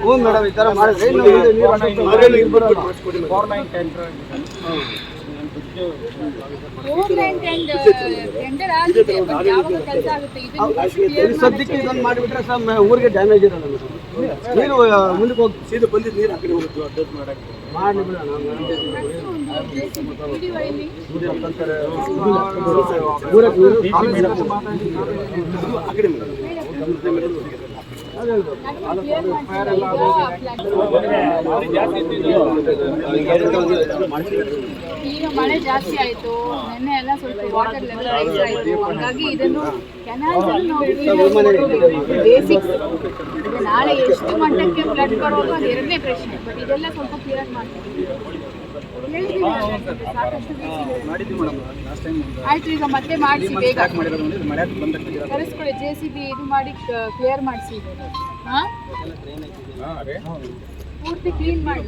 ಹ್ಞೂ ಮೇಡಮ್ ಈ ಥರ ಮಾಡಿದ್ರೆ ಸದ್ಯಕ್ಕೆ ಇದೊಂದು ಮಾಡಿಬಿಟ್ರೆ ಸರ್ ಊರಿಗೆ ಡ್ಯಾಮೇಜ್ ಇರಲ್ಲ ಮೇಡಮ್. ನೀರು ಮುಂದಕ್ಕೆ ಹೋಗಿ ಸೀದಾ ಬಂದಿದ್ದು ನೀರು ಆ ಕಡೆ ಹೋಗುತ್ತೆ ಅಡ್ಜಸ್ಟ್ ಮಾಡಕ್ಕೆ. ಈಗ ಮಳೆ ಜಾಸ್ತಿ ಆಯ್ತು ನೆನ್ನೆ ಎಲ್ಲ ಸ್ವಲ್ಪ ವಾಟರ್ ಲೆವೆಲ್ ರೈಸ್ ಆಯ್ತು ಹಂಗಾಗಿ ಇದನ್ನು ಕೆನಾಲ್ಸ್ ಬೇಸಿಕ್ಸ್ ನಾಳೆ ಎಷ್ಟು ಮಟ್ಟಕ್ಕೆ ಫ್ಲಡ್ ಬರೋದು ಅದು ಎರಡನೇ ಪ್ರಶ್ನೆ. ಬಟ್ ಇದೆಲ್ಲ ಸ್ವಲ್ಪ ಕ್ಲಿಯರ್ ಮಾಡ್ತೀವಿ. ಆಯ್ತು ಈಗ ಮತ್ತೆ ಮಾಡಿಸಿ ಬೇಗ. ಕರೆಸ್ಕೊಳ್ಳಿ ಜೆ ಸಿ ಬಿ ಇದು ಮಾಡಿ ಕ್ಲಿಯರ್ ಮಾಡಿಸಿ. ಹಾಂ? ಪೂರ್ತಿ ಕ್ಲೀನ್ ಮಾಡಿ.